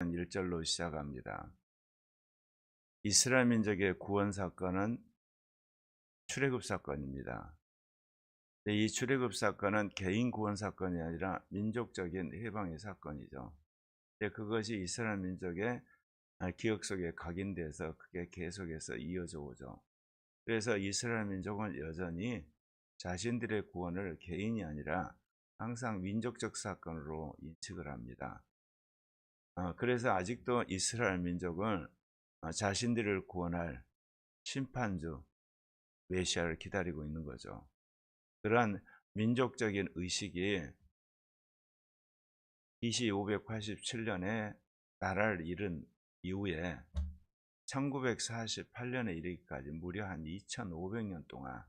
1절로 시작합니다. 이스라엘 민족의 구원 사건은 출애굽 사건입니다. 이 출애굽 사건은 개인 구원 사건이 아니라 민족적인 해방의 사건이죠. 그것이 이스라엘 민족의 기억 속에 각인돼서 그게 계속해서 이어져 오죠. 그래서 이스라엘 민족은 여전히 자신들의 구원을 개인이 아니라 항상 민족적 사건으로 인식을 합니다. 어, 그래서 아직도 이스라엘 민족은 어, 자신들을 구원할 심판주 메시아를 기다리고 있는 거죠. 그러한 민족적인 의식이 BC 587년에 나라를 잃은 이후에 1948년에 이르기까지 무려 한 2500년 동안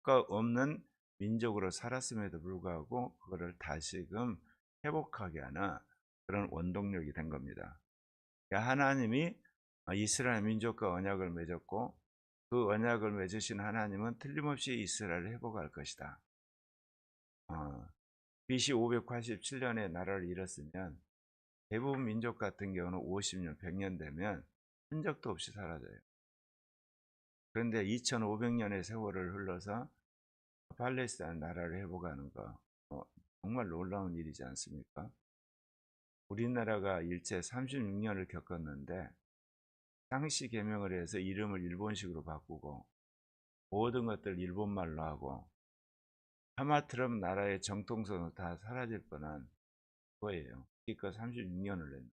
그 없는 민족으로 살았음에도 불구하고 그거를 다시금 회복하게 하는 그런 원동력이 된 겁니다. 그러니까 하나님이 이스라엘 민족과 언약을 맺었고 그 언약을 맺으신 하나님은 틀림없이 이스라엘을 회복할 것이다. 어, BC 587년에 나라를 잃었으면 대부분 민족 같은 경우는 50년, 100년 되면 흔적도 없이 사라져요. 그런데 2500년의 세월을 흘러서 팔레스타인 나라를 회복하는 거 어, 정말 놀라운 일이지 않습니까? 우리나라가 일제 36년을 겪었는데 상시 개명을 해서 이름을 일본식으로 바꾸고 모든 것들 일본말로 하고 하마트럼 나라의 정통성은 다 사라질 뻔한 거예요. 그러니까 36년을 냈는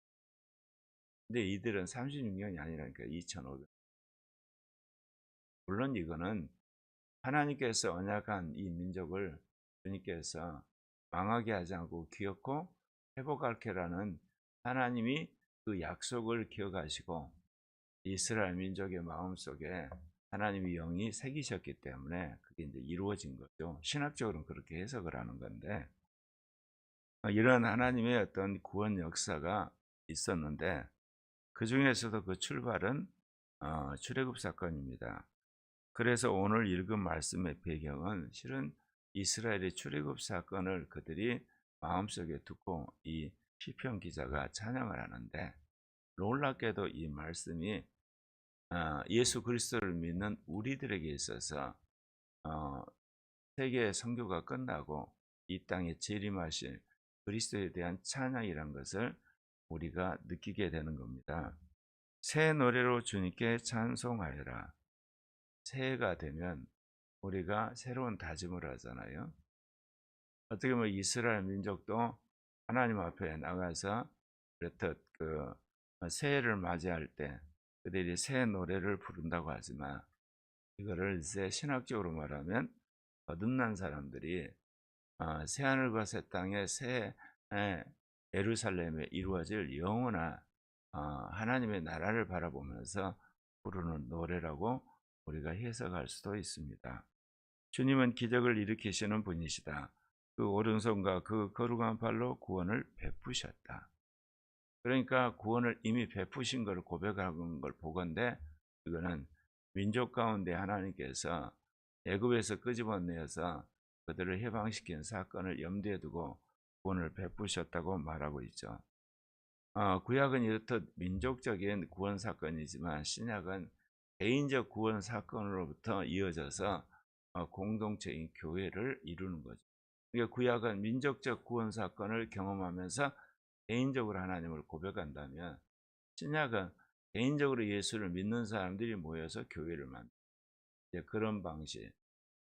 근데 이들은 36년이 아니라니까 2500. 물론 이거는 하나님께서 언약한 이 민족을 주님께서 망하게 하지 않고 기억고 회복할게라는 하나님이 그 약속을 기억하시고 이스라엘 민족의 마음속에 하나님의 영이 새기셨기 때문에 그게 이제 이루어진 거죠. 신학적으로는 그렇게 해석을 하는 건데 이런 하나님의 어떤 구원 역사가 있었는데 그 중에서도 그 출발은 어, 출애굽 사건입니다. 그래서 오늘 읽은 말씀의 배경은 실은 이스라엘의 출애굽 사건을 그들이 마음속에 두고 이 시편 기자가 찬양을 하는데 놀랍게도 이 말씀이 어, 예수 그리스도를 믿는 우리들에게 있어서 어, 세계 선교가 끝나고 이 땅에 재림하실 그리스도에 대한 찬양이란 것을 우리가 느끼게 되는 겁니다. 새 노래로 주님께 찬송하여라. 새해가 되면 우리가 새로운 다짐을 하잖아요. 어떻게 보면 이스라엘 민족도 하나님 앞에 나가서 그렇듯 그 새해를 맞이할 때 그들이 새 노래를 부른다고 하지만 이거를 이제 신학적으로 말하면 거듭난 사람들이 어, 새 하늘과 새 땅에 새 예루살렘에 이루어질 영원한 어, 하나님의 나라를 바라보면서 부르는 노래라고 우리가 해석할 수도 있습니다. 주님은 기적을 일으키시는 분이시다. 그 오른손과 그 거룩한 발로 구원을 베푸셨다. 그러니까 구원을 이미 베푸신 것을 고백하는 걸 보건데 이거는 민족 가운데 하나님께서 애굽에서 끄집어내어서 그들을 해방시킨 사건을 염두에 두고 구원을 베푸셨다고 말하고 있죠. 어, 구약은 이렇듯 민족적인 구원 사건이지만 신약은 개인적 구원 사건으로부터 이어져서 어, 공동체인 교회를 이루는 거죠. 그러니까 구약은 민족적 구원 사건을 경험하면서 개인적으로 하나님을 고백한다면 신약은 개인적으로 예수를 믿는 사람들이 모여서 교회를 만든 그런 방식.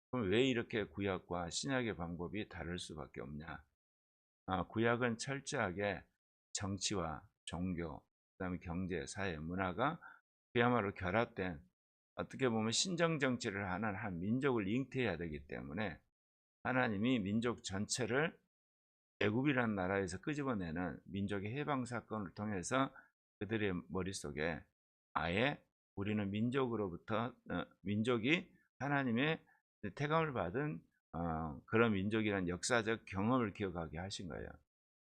그럼 왜 이렇게 구약과 신약의 방법이 다를 수밖에 없냐? 아, 구약은 철저하게 정치와 종교, 그다음에 경제, 사회, 문화가 그야말로 결합된 어떻게 보면 신정 정치를 하는 한 민족을 잉태해야 되기 때문에 하나님이 민족 전체를 애굽이라는 나라에서 끄집어내는 민족의 해방 사건을 통해서 그들의 머릿속에 아예 우리는 민족으로부터 어, 민족이 하나님의 태감을 받은 어, 그런 민족이란 역사적 경험을 기억하게 하신 거예요.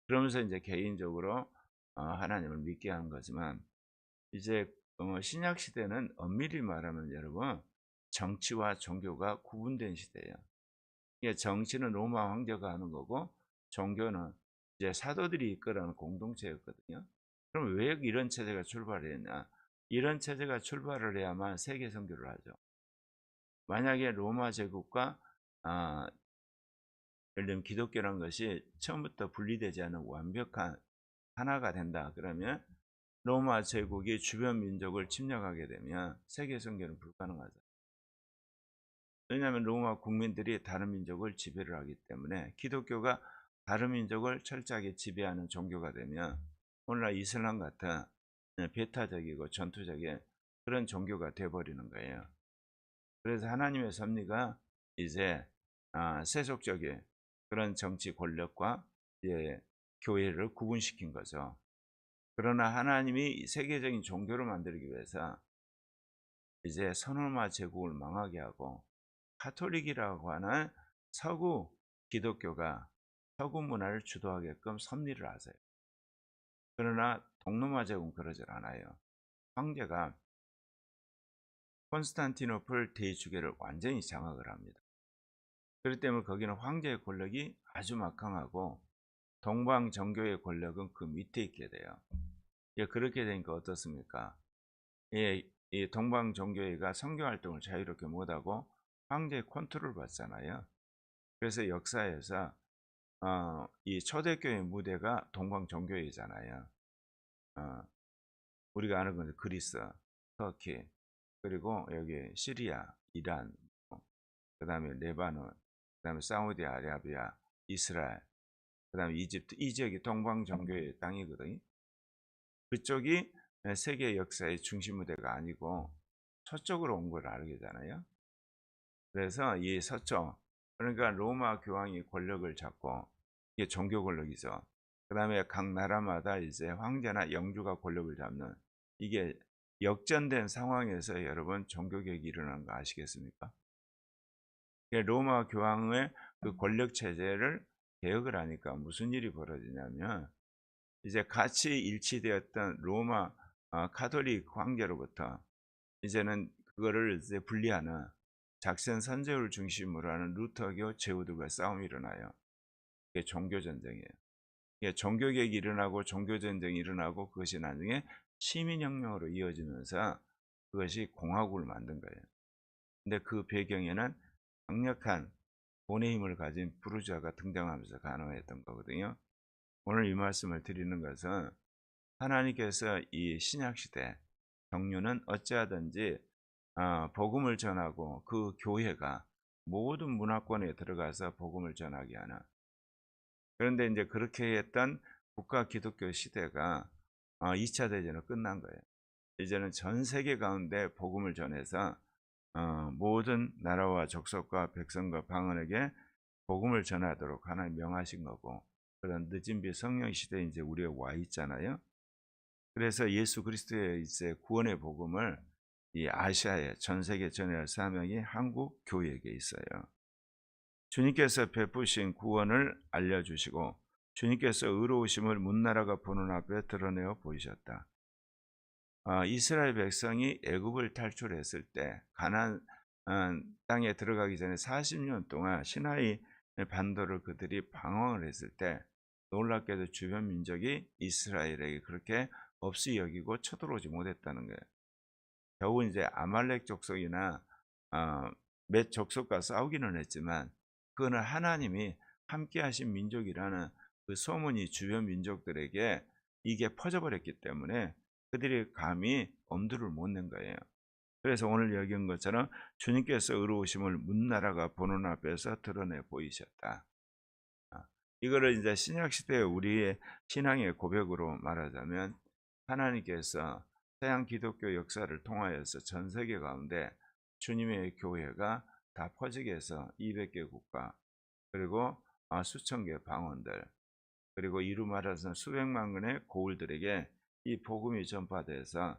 그러면서 이제 개인적으로 어, 하나님을 믿게 하는 거지만 이제 어, 신약 시대는 엄밀히 말하면 여러분 정치와 종교가 구분된 시대예요. 정치는 로마 황제가 하는 거고 종교는 이제 사도들이 이끌어가는 공동체였거든요. 그럼 왜 이런 체제가 출발했냐? 이런 체제가 출발을 해야만 세계 선교를 하죠. 만약에 로마 제국과 아, 예를 들면 기독교란 것이 처음부터 분리되지 않은 완벽한 하나가 된다. 그러면 로마 제국이 주변 민족을 침략하게 되면 세계 선교는 불가능하죠. 왜냐하면 로마 국민들이 다른 민족을 지배를 하기 때문에 기독교가 다른 민족을 철저하게 지배하는 종교가 되면 오늘날 이슬람 같은 배타적이고 전투적인 그런 종교가 되어버리는 거예요. 그래서 하나님의 섭리가 이제 아, 세속적인 그런 정치 권력과 이제 교회를 구분시킨 거죠. 그러나 하나님이 세계적인 종교를 만들기 위해서 이제 선로마 제국을 망하게 하고 카톨릭이라고 하는 서구 기독교가 서구 문화를 주도하게끔 섭리를 하세요. 그러나 동로마 제국은 그러질 않아요. 황제가 콘스탄티노플 대주교를 완전히 장악을 합니다. 그렇기 때문에 거기는 황제의 권력이 아주 막강하고 동방 정교의 권력은 그 밑에 있게 돼요. 예, 그렇게 되니까 어떻습니까? 예, 이 동방 정교회가 선교 활동을 자유롭게 못하고 황제의 컨트롤 받잖아요. 그래서 역사에서 어, 이 초대교회 무대가 동방 정교회잖아요. 어, 우리가 아는 건 그리스, 터키, 그리고 여기 시리아, 이란, 어, 그 다음에 레바논, 그 다음에 사우디아라비아, 이스라엘, 그 다음에 이집트, 이 지역이 동방 정교회의 땅이거든요. 그쪽이 세계 역사의 중심 무대가 아니고 서쪽으로 온 걸 알게잖아요. 그래서 이 서쪽 그러니까 로마 교황이 권력을 잡고 이게 종교 권력이죠. 그 다음에 각 나라마다 이제 황제나 영주가 권력을 잡는 이게 역전된 상황에서 여러분 종교개혁이 일어난 거 아시겠습니까? 로마 교황의 그 권력 체제를 개혁을 하니까 무슨 일이 벌어지냐면 이제 같이 일치되었던 로마 어, 카톨릭 황제로부터 이제는 그거를 이제 분리하는 작센 선제를 중심으로 하는 루터교 제후들과 싸움이 일어나요. 이게 종교 전쟁이에요. 이게 종교 개혁이 일어나고 종교 전쟁이 일어나고 그것이 나중에 시민혁명으로 이어지면서 그것이 공화국을 만든 거예요. 근데 그 배경에는 강력한 본의 힘을 가진 부르주아가 등장하면서 가능했던 거거든요. 오늘 이 말씀을 드리는 것은 하나님께서 이 신약 시대 정류는 어찌하든지 어, 복음을 전하고 그 교회가 모든 문화권에 들어가서 복음을 전하게 하는 그런데 이제 그렇게 했던 국가 기독교 시대가 2차 어, 대전은 끝난 거예요. 이제는 전 세계 가운데 복음을 전해서 어, 모든 나라와 족속과 백성과 방언에게 복음을 전하도록 하나님 명하신 거고 그런 늦은 비 성령 시대에 이제 우리가 와 있잖아요. 그래서 예수 그리스도의 이제 구원의 복음을 이 아시아에 전 세계 전할 사명이 한국 교회에게 있어요. 주님께서 베푸신 구원을 알려주시고 주님께서 의로우심을 문나라가 보는 앞에 드러내어 보이셨다. 아, 이스라엘 백성이 애굽을 탈출했을 때 가나안 어, 땅에 들어가기 전에 40년 동안 시나이 반도를 그들이 방황을 했을 때 놀랍게도 주변 민족이 이스라엘에게 그렇게 없이 여기고 쳐들어오지 못했다는 거예요. 겨우 이제 아말렉 족속이나 어, 몇 족속과 싸우기는 했지만 그거는 하나님이 함께 하신 민족이라는 그 소문이 주변 민족들에게 이게 퍼져버렸기 때문에 그들이 감히 엄두를 못 낸 거예요. 그래서 오늘 여기온 것처럼 주님께서 의로우심을 문나라가 보는 앞에서 드러내 보이셨다. 아, 이거를 이제 신약 시대 우리의 신앙의 고백으로 말하자면 하나님께서 서양 기독교 역사를 통하여서 전 세계 가운데 주님의 교회가 다 퍼지게 해서 200개 국가 그리고 아, 수천 개 방언들 그리고 이루 말해서 수백만 건의 고울들에게 이 복음이 전파돼서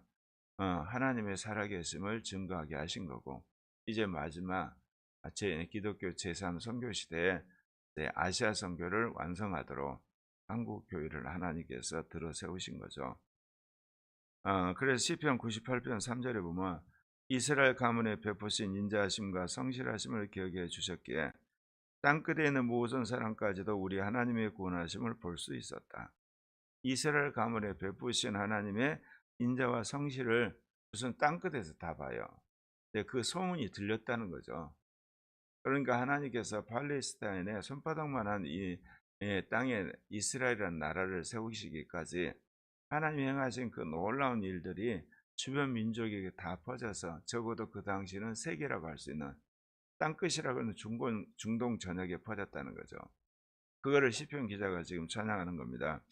어, 하나님의 살아계심을 증거하게 하신 거고 이제 마지막 제 기독교 제3 선교 시대에 아시아 선교를 완성하도록 한국 교회를 하나님께서 들어 세우신 거죠. 어, 그래서 시편 98편 3절에 보면 이스라엘 가문에 베푸신 인자하심과 성실하심을 기억해 주셨기에 땅끝에 있는 모든 사람까지도 우리 하나님의 구원하심을 볼 수 있었다. 이스라엘 가문에 베푸신 하나님의 인자와 성실을 무슨 땅끝에서 다 봐요. 그 소문이 들렸다는 거죠. 그러니까 하나님께서 팔레스타인에 손바닥만한 이 예, 땅에 이스라엘이라는 나라를 세우시기까지 하나님이 행하신 그 놀라운 일들이 주변 민족에게 다 퍼져서 적어도 그 당시는 세계라고 할 수 있는 땅끝이라고 하는 중동, 중동 전역에 퍼졌다는 거죠. 그거를 시편 기자가 지금 찬양하는 겁니다.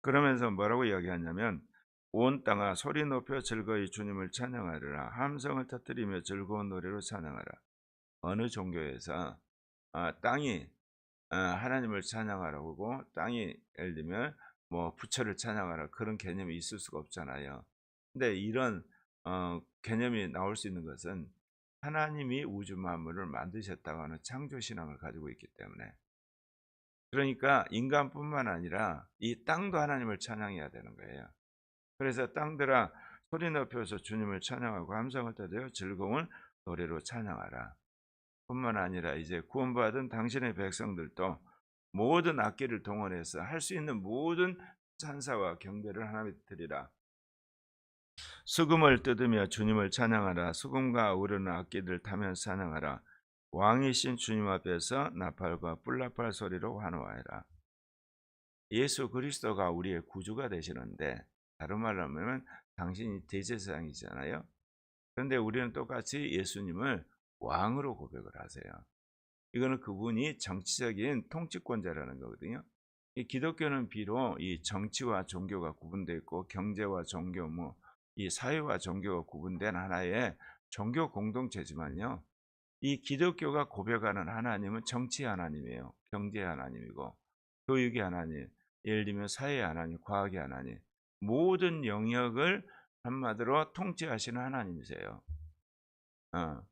그러면서 뭐라고 이야기하냐면 온 땅아 소리 높여 즐거이 주님을 찬양하리라 함성을 터뜨리며 즐거운 노래로 찬양하라 어느 종교에서 아, 땅이 아, 하나님을 찬양하라고 땅이 예를 들면 뭐 부처를 찬양하라 그런 개념이 있을 수가 없잖아요. 근데 이런 어, 개념이 나올 수 있는 것은 하나님이 우주 만물을 만드셨다고 하는 창조 신앙을 가지고 있기 때문에 그러니까 인간뿐만 아니라 이 땅도 하나님을 찬양해야 되는 거예요. 그래서 땅들아 소리 높여서 주님을 찬양하고 함성을 터대어 즐거운 노래로 찬양하라. 뿐만 아니라 이제 구원받은 당신의 백성들도 모든 악기를 동원해서 할 수 있는 모든 찬사와 경배를 하나님께 드리라. 수금을 뜯으며 주님을 찬양하라. 수금과 우르는 악기들 타면 찬양하라. 왕이신 주님 앞에서 나팔과 뿔나팔 소리로 환호하라. 예수 그리스도가 우리의 구주가 되시는데 다른 말로 하면 당신이 대제사장이잖아요. 그런데 우리는 똑같이 예수님을 왕으로 고백을 하세요. 이거는 그분이 정치적인 통치권자라는 거거든요. 이 기독교는 비록 이 정치와 종교가 구분되어 있고 경제와 종교 뭐 이 사회와 종교가 구분된 하나의 종교 공동체지만요. 이 기독교가 고백하는 하나님은 정치 하나님이에요. 경제 하나님이고 교육의 하나님, 예를 들면 사회 하나님, 과학의 하나님, 모든 영역을 한마디로 통치하시는 하나님이세요. 어.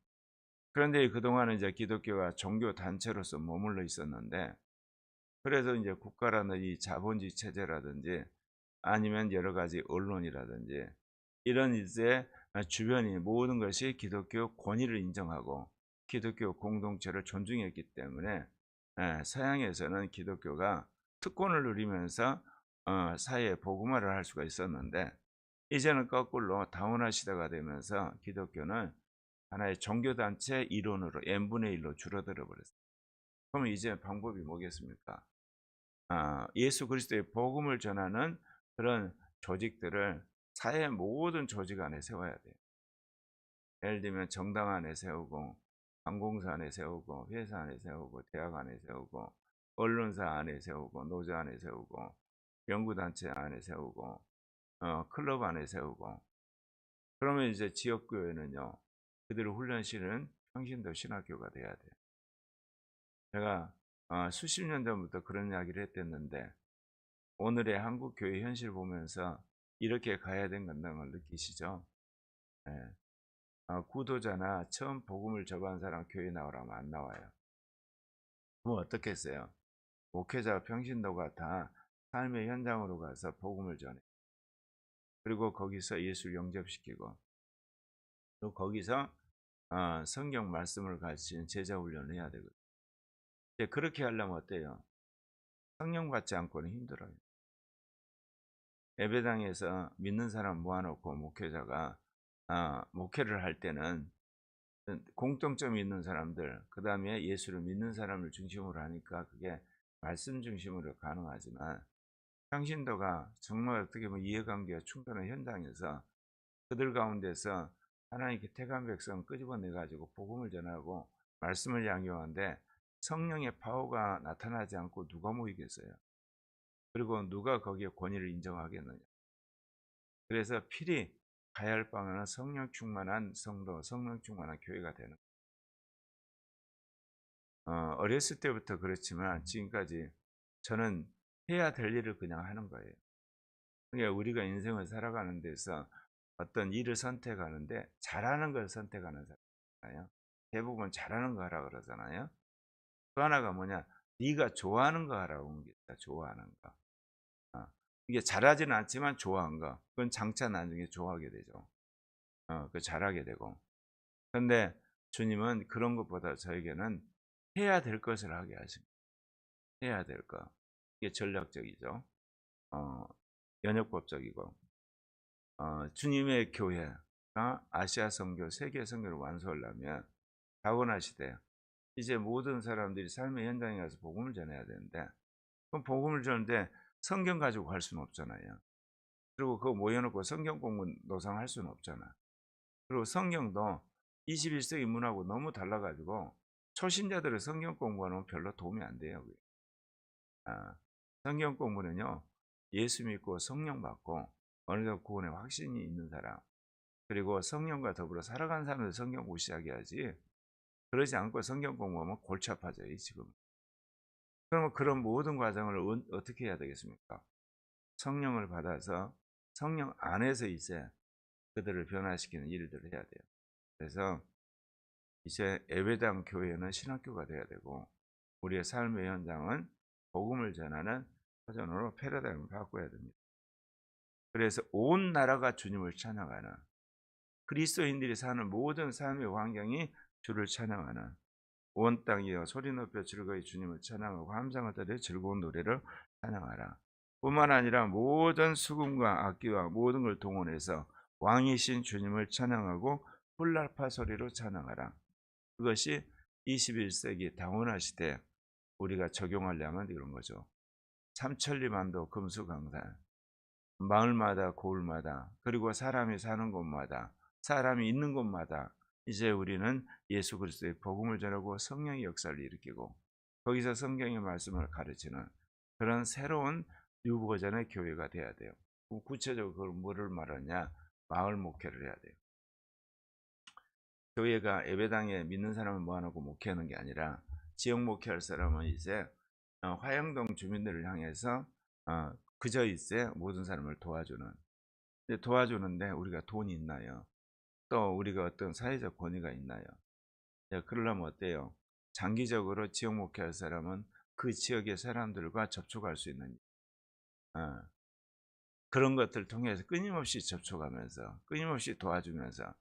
그런데 그동안은 이제 기독교가 종교 단체로서 머물러 있었는데, 그래서 이제 국가라는 이 자본주의 체제라든지 아니면 여러 가지 언론이라든지 이런 이제 주변이 모든 것이 기독교 권위를 인정하고 기독교 공동체를 존중했기 때문에 예, 서양에서는 기독교가 특권을 누리면서 어, 사회에 복음화를 할 수가 있었는데 이제는 거꾸로 다문화 시대가 되면서 기독교는 하나의 종교단체 이론으로 n분의 1로 줄어들어 버렸어요. 그럼 이제 방법이 뭐겠습니까? 아, 예수 그리스도의 복음을 전하는 그런 조직들을 사회 모든 조직 안에 세워야 돼요. 예를 들면 정당 안에 세우고 항공사 안에 세우고 회사 안에 세우고 대학 안에 세우고 언론사 안에 세우고 노조 안에 세우고 연구단체 안에 세우고 어, 클럽 안에 세우고 그러면 이제 지역교회는요 그들을 훈련시는 평신도 신학교가 돼야 돼요. 제가 어, 수십 년 전부터 그런 이야기를 했댔는데 오늘의 한국 교회 현실 보면서 이렇게 가야 된다는 걸 느끼시죠? 네. 어, 구도자나 처음 복음을 접한 사람 교회 나오라면 안 나와요. 그럼 어떻게 했어요? 목회자 평신도가 다 삶의 현장으로 가서 복음을 전해. 그리고 거기서 예수를 영접시키고 또 거기서 어, 성경 말씀을 가르치는 제자 훈련을 해야 되거든요. 그렇게 하려면 어때요? 성령 받지 않고는 힘들어요. 예배당에서 믿는 사람 모아놓고 목회자가 아, 목회를 할 때는 공통점이 있는 사람들, 그 다음에 예수를 믿는 사람을 중심으로 하니까 그게 말씀 중심으로 가능하지만 평신도가 정말 어떻게 보면 이해관계가 충돌한 현장에서 그들 가운데서 하나님께 택한 백성 끄집어내 가지고 복음을 전하고 말씀을 양육하는데 성령의 파워가 나타나지 않고 누가 모이겠어요? 그리고 누가 거기에 권위를 인정하겠느냐? 그래서 필히 가야 할 방안은 성령 충만한 성도, 성령 충만한 교회가 되는. 어, 어렸을 때부터 그렇지만 지금까지 저는 해야 될 일을 그냥 하는 거예요. 그러니까 우리가 인생을 살아가는 데서 어떤 일을 선택하는데 잘하는 걸 선택하는 사람이잖아요. 대부분 잘하는 거 하라 그러잖아요. 또 하나가 뭐냐? 네가 좋아하는 거 하라고 옮겼다. 좋아하는 거. 어. 이게 잘하지는 않지만 좋아한 거. 그건 장차 나중에 좋아하게 되죠. 어, 그 잘하게 되고. 근데 주님은 그런 것보다 저에게는 해야 될 것을 하게 하십니다. 해야 될 것. 이게 전략적이죠. 어, 연역법적이고 어, 주님의 교회가 아시아 선교, 세계 선교를 완수하려면 다원하시대요. 이제 모든 사람들이 삶의 현장에 가서 복음을 전해야 되는데 그럼 복음을 전하는데 성경 가지고 갈 수는 없잖아요. 그리고 그거 모여놓고 성경 공부 노상할 수는 없잖아. 그리고 성경도 21세기 문하고 너무 달라가지고 초신자들의 성경 공부하면 별로 도움이 안 돼요. 아, 성경 공부는요, 예수 믿고 성령 받고 어느 정도 구원의 확신이 있는 사람, 그리고 성령과 더불어 살아간 사람들 성경 공부 시작해야지. 그러지 않고 성경 공부하면 골치 아파져요, 지금. 그러면 그런 모든 과정을 은- 어떻게 해야 되겠습니까? 성령을 받아서 성령 안에서 이제 그들을 변화시키는 일들을 해야 돼요. 그래서 이제 예배당 교회는 신학교가 돼야 되고 우리의 삶의 현장은 복음을 전하는 사전으로 패러다임을 바꿔야 됩니다. 그래서 온 나라가 주님을 찬양하는 그리스도인들이 사는 모든 삶의 환경이 주를 찬양하는 온 땅이여 소리 높여 즐거이 주님을 찬양하고 함성을 들여 즐거운 노래를 찬양하라. 뿐만 아니라 모든 수금과 악기와 모든 걸 동원해서 왕이신 주님을 찬양하고 훌랄파 소리로 찬양하라. 그것이 21세기 다원화 시대 우리가 적용하려면 이런 거죠. 삼천리만도 금수강산 마을마다 고을마다 그리고 사람이 사는 곳마다 사람이 있는 곳마다 이제 우리는 예수 그리스도의 복음을 전하고 성령의 역사를 일으키고 거기서 성경의 말씀을 가르치는 그런 새로운 뉴버전의 교회가 돼야 돼요. 구체적으로 그걸 뭐를 말하냐? 마을 목회를 해야 돼요. 교회가 예배당에 믿는 사람을 모아놓고 목회하는 게 아니라 지역 목회할 사람은 이제 어, 화영동 주민들을 향해서 어, 그저 이제 모든 사람을 도와주는 도와주는데 우리가 돈이 있나요? 또 우리가 어떤 사회적 권위가 있나요? 예, 그러려면 어때요? 장기적으로 지역 목회할 사람은 그 지역의 사람들과 접촉할 수 있는 어, 그런 것들을 통해서 끊임없이 접촉하면서 끊임없이 도와주면서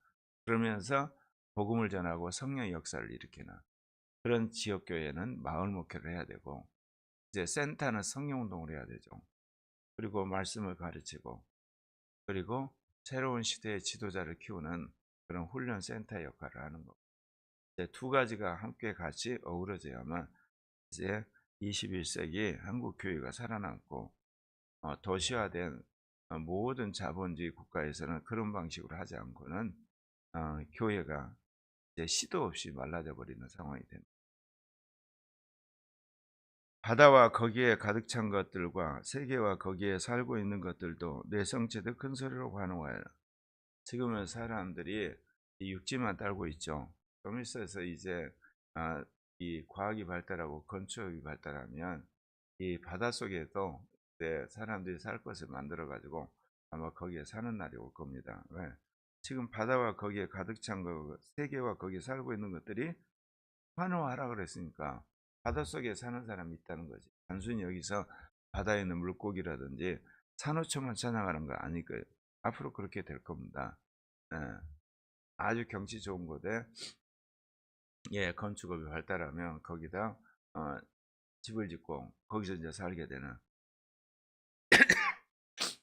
그러면서 복음을 전하고 성령의 역사를 일으키는 그런 지역 교회는 마을 목회를 해야 되고 이제 센터는 성령 운동을 해야 되죠. 그리고 말씀을 가르치고 그리고 새로운 시대의 지도자를 키우는 그런 훈련 센터 역할을 하는 거. 이제 두 가지가 함께 같이 어우러져야만 이제 21세기 한국 교회가 살아남고 어, 도시화된 어, 모든 자본주의 국가에서는 그런 방식으로 하지 않고는 어, 교회가 이제 시도 없이 말라져 버리는 상황이 됩니다. 바다와 거기에 가득 찬 것들과 세계와 거기에 살고 있는 것들도 내 성체도 큰 소리로 환호하여 지금은 사람들이 이 육지만 딸고 있죠. 좀 있어서 이제 아, 이 과학이 발달하고 건축이 발달하면 이 바닷속에도 사람들이 살 것을 만들어 가지고 아마 거기에 사는 날이 올 겁니다. 왜? 지금 바다와 거기에 가득 찬 거, 세계와 거기에 살고 있는 것들이 환호하라 그랬으니까 바닷속에 사는 사람이 있다는 거지. 단순히 여기서 바다에 있는 물고기라든지 산호초만 찬양하는 거 아닐 거예요. 앞으로 그렇게 될 겁니다. 예. 아주 경치 좋은 곳에 예, 건축업이 발달하면 거기다 어, 집을 짓고 거기서 이제 살게 되는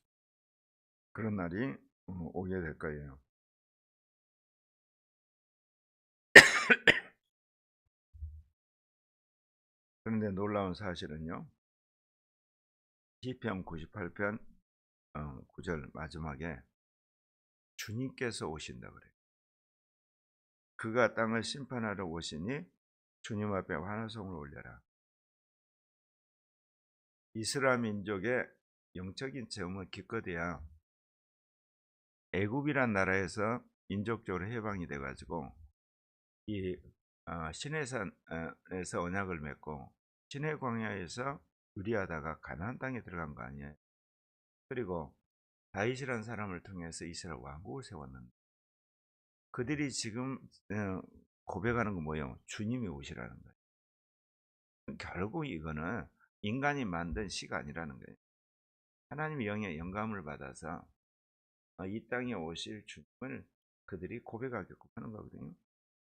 그런 날이 어, 오게 될 거예요. 그런데 놀라운 사실은요. 시편 98편 어, 9절 마지막에 주님께서 오신다 그래요. 그가 땅을 심판하러 오시니 주님 앞에 환호성을 올려라. 이스라엘 민족의 영적인 체험을 기껏해야 애굽이란 나라에서 인족적으로 해방이 돼가지고 이 어, 시내산에서 언약을 맺고 시내 광야에서 유리하다가 가나안 땅에 들어간 거 아니에요. 그리고 다윗이라는 사람을 통해서 이스라엘 왕국을 세웠는데 그들이 지금 어, 고백하는 건 뭐예요? 주님이 오시라는 거예요. 결국 이거는 인간이 만든 시가 아니라는 거예요. 하나님의 영의 영감을 받아서 어, 이 땅에 오실 주님을 그들이 고백하게끔 하는 거거든요.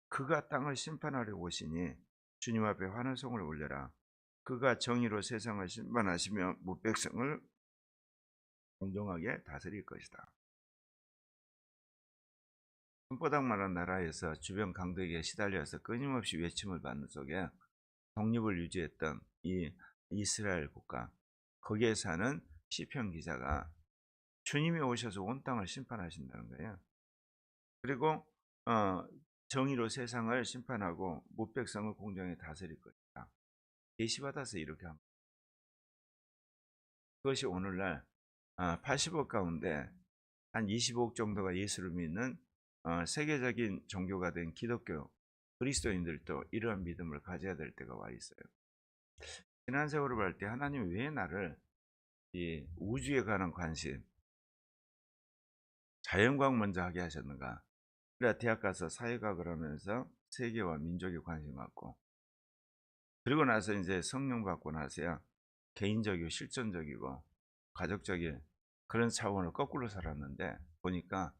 그가 땅을 심판하려 오시니 주님 앞에 환호성을 올려라. 그가 정의로 세상을 심판하시며 무백성을 공정하게 다스릴 것이다. 손바닥만한 나라에서 주변 강도에게 시달려서 끊임없이 외침을 받는 속에 독립을 유지했던 이 이스라엘 국가 거기에 사는 시편 기자가 주님이 오셔서 온 땅을 심판하신다는 거예요. 그리고 어, 정의로 세상을 심판하고 무백성을 공정에 다스릴 것이다. 계시받아서 이렇게 합니다. 그것이 오늘날 80억 가운데 한 25억 정도가 예수를 믿는 어, 세계적인 종교가 된 기독교 그리스도인들도 이러한 믿음을 가져야 될 때가 와 있어요. 지난 세월을 볼 때 하나님 왜 나를 이 우주에 관한 관심, 자연과학 먼저 하게 하셨는가? 그래 대학 가서 사회과학을 하면서 세계와 민족에 관심 갖고 그리고 나서 이제 성령 받고 나서야 개인적이고 실존적이고 가족적인 그런 차원을 거꾸로 살았는데 보니까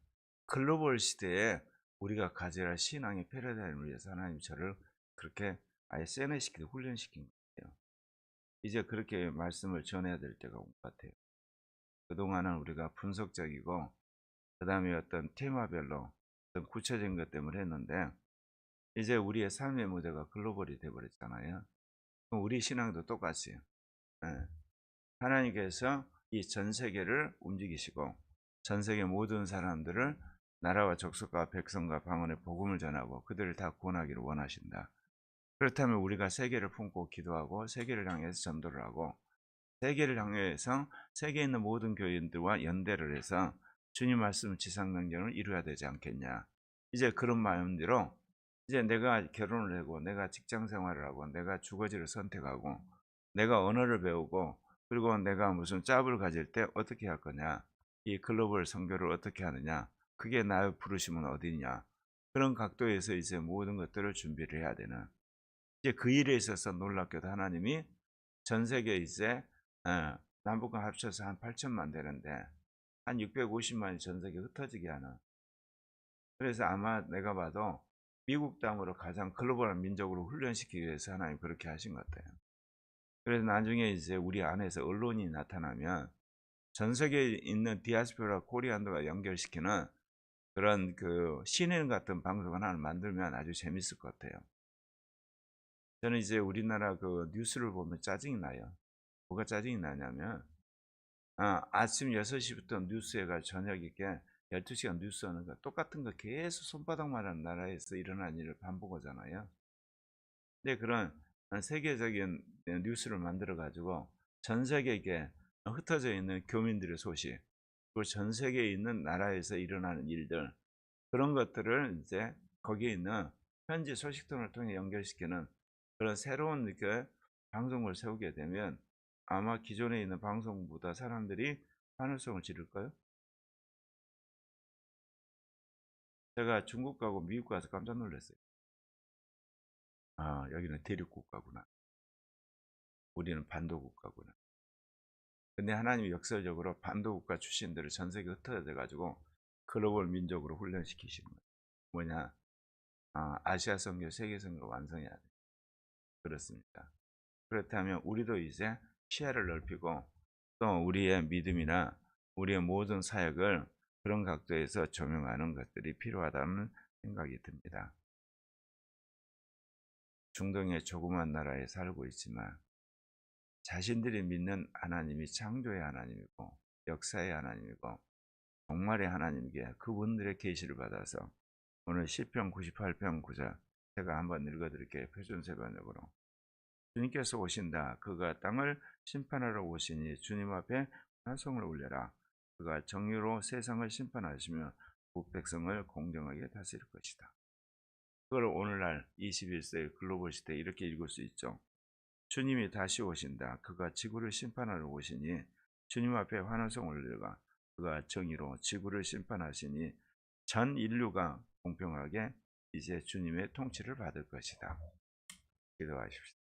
글로벌 시대에 우리가 가져야 할 신앙의 패러다임을 위해서 하나님 저를 그렇게 아예 세뇌시키고 훈련시킨 거예요. 이제 그렇게 말씀을 전해야 될 때가 온 것 같아요. 그동안은 우리가 분석적이고 그 다음에 어떤 테마별로 어떤 구체적인 것 때문에 했는데 이제 우리의 삶의 무대가 글로벌이 돼버렸잖아요. 우리 신앙도 똑같이 예. 하나님께서 이 전 세계를 움직이시고 전 세계 모든 사람들을 나라와 족속과 백성과 방언의 복음을 전하고 그들을 다 구원하기를 원하신다. 그렇다면 우리가 세계를 품고 기도하고 세계를 향해서 전도를 하고 세계를 향해서 세계에 있는 모든 교인들과 연대를 해서 주님 말씀 지상명령을 이루어야 되지 않겠냐. 이제 그런 마음대로 이제 내가 결혼을 하고 내가 직장 생활을 하고 내가 주거지를 선택하고 내가 언어를 배우고 그리고 내가 무슨 짭을 가질 때 어떻게 할 거냐. 이 글로벌 선교를 어떻게 하느냐. 그게 나의 부르심은 어디냐. 그런 각도에서 이제 모든 것들을 준비를 해야 되는. 이제 그 일에 있어서 놀랍게도 하나님이 전 세계 이제 어, 남북과 합쳐서 한 8천만 되는데 한 650만이 전 세계 흩어지게 하는. 그래서 아마 내가 봐도 미국 땅으로 가장 글로벌한 민족으로 훈련시키기 위해서 하나님 그렇게 하신 것 같아요. 그래서 나중에 이제 우리 안에서 언론이 나타나면 전 세계에 있는 디아스포라 코리안도가 연결시키는 그런 그 CNN 같은 방송 하나를 만들면 아주 재밌을 것 같아요. 저는 이제 우리나라 그 뉴스를 보면 짜증이 나요. 뭐가 짜증이 나냐면 아, 아침 6시부터 뉴스에가 저녁에 12시간 뉴스 하는 거 똑같은 거 계속 손바닥만 한 나라에서 일어난 일을 반복하잖아요. 근데 그런 세계적인 뉴스를 만들어 가지고 전 세계에 흩어져 있는 교민들의 소식, 그리고 전 세계에 있는 나라에서 일어나는 일들 그런 것들을 이제 거기에 있는 현지 소식통을 통해 연결시키는 그런 새로운 그 방송을 세우게 되면 아마 기존에 있는 방송보다 사람들이 환호성을 지를까요? 제가 중국 가고 미국 가서 깜짝 놀랐어요. 아, 여기는 대륙국가구나. 우리는 반도국가구나. 근데 하나님이 역설적으로 반도국가 출신들을 전 세계 흩어져 가지고 글로벌 민족으로 훈련시키시는 거예요. 뭐냐? 아, 아시아 선교, 세계 선교 완성해야 돼. 그렇습니다. 그렇다면 우리도 이제 시야를 넓히고 또 우리의 믿음이나 우리의 모든 사역을 그런 각도에서 조명하는 것들이 필요하다는 생각이 듭니다. 중동의 조그만 나라에 살고 있지만 자신들이 믿는 하나님이 창조의 하나님이고 역사의 하나님이고 정말의 하나님께 그분들의 계시를 받아서 오늘 10편 98편 9절 제가 한번 읽어드릴게요. 표준세 번역으로 주님께서 오신다. 그가 땅을 심판하러 오시니 주님 앞에 환송을 올려라. 그가 정의로 세상을 심판하시며 북 백성을 공정하게 다스릴 것이다. 그걸 오늘날 21세기 글로벌 시대에 이렇게 읽을 수 있죠. 주님이 다시 오신다. 그가 지구를 심판하러 오시니 주님 앞에 환호성을 올려가 그가 정의로 지구를 심판하시니 전 인류가 공평하게 이제 주님의 통치를 받을 것이다. 기도하십시오.